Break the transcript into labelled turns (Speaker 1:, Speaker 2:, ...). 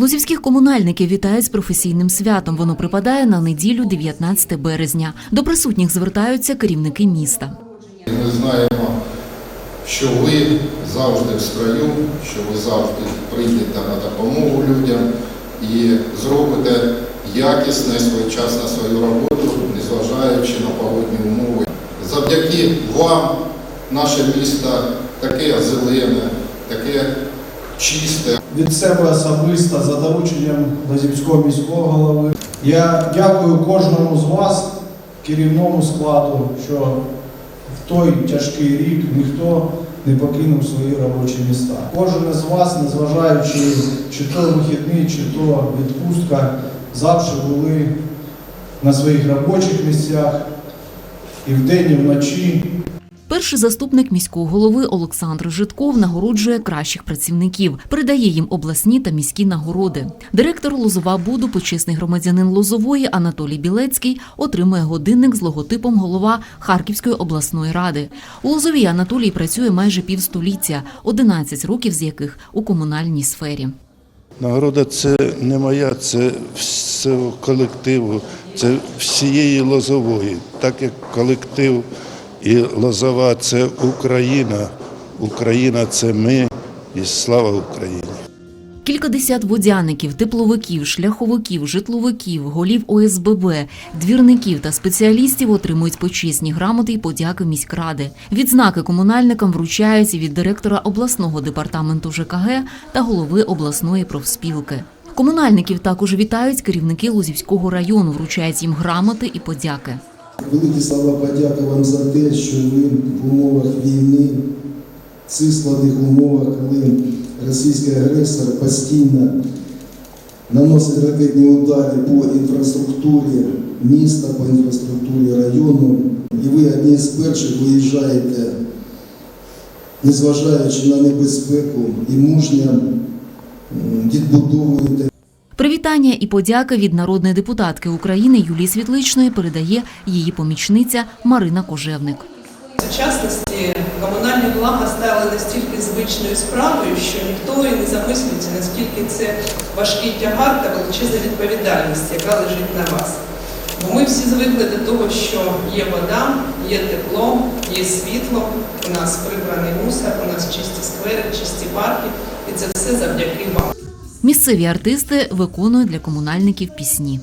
Speaker 1: Лозівських комунальників вітають з професійним святом. Воно припадає на неділю 19 березня. До присутніх звертаються керівники міста.
Speaker 2: Ми знаємо, що ви завжди в строю, що ви завжди прийдете на допомогу людям і зробите якісне і своєчасне свою роботу, незважаючи на погодні умови. Завдяки вам наше місто таке зелене, таке чисте.
Speaker 3: від себе особисто за дорученням Лазівського міського голови. Я дякую кожному з вас, керівному складу, що в той тяжкий рік ніхто не покинув свої робочі міста. Кожен із вас, незважаючи чи то вихідний, чи то відпустка, завжди були на своїх робочих місцях і вдень, і вночі.
Speaker 1: Перший заступник міського голови Олександр Житков нагороджує кращих працівників, передає їм обласні та міські нагороди. Директор Лозова Буду, почесний громадянин Лозової Анатолій Білецький, отримує годинник з логотипом голова Харківської обласної ради. У Лозовій Анатолій працює майже півстоліття, 11 років з яких у комунальній сфері.
Speaker 4: Нагорода це не моя, це всього колективу, це всієї лозової. Так як колектив і лозова це Україна, Україна це ми і слава Україні.
Speaker 1: Кількадесят водяників, тепловиків, шляховиків, житловиків, голів ОСББ, двірників та спеціалістів отримують почесні грамоти і подяки міськради. Відзнаки комунальникам вручаються від директора обласного департаменту ЖКГ та голови обласної профспілки. Комунальників також вітають керівники Лузівського району, вручають їм грамоти і подяки.
Speaker 5: Великі слова подяки вам за те, що ви в умовах війни, в цих складних умовах, коли російський агресор постійно наносить ракетні удари по інфраструктурі міста, по інфраструктурі району, і ви одні з перших виїжджаєте, незважаючи на небезпеку і мужньо відбудовуєте
Speaker 1: Привітання і подяка від народної депутатки України Юлії Світличної передає її помічниця Марина Кожевник.
Speaker 6: В сучасності комунальні блага стали настільки звичною справою, що ніхто і не замислюється, наскільки це важкий тягар та величезна відповідальність, яка лежить на вас. Бо ми всі звикли до того, що є вода, є тепло, є світло, у нас прибраний мусор, у нас чисті сквери, чисті парки, і це все завдяки вам.
Speaker 1: Місцеві артисти виконують для комунальників пісні.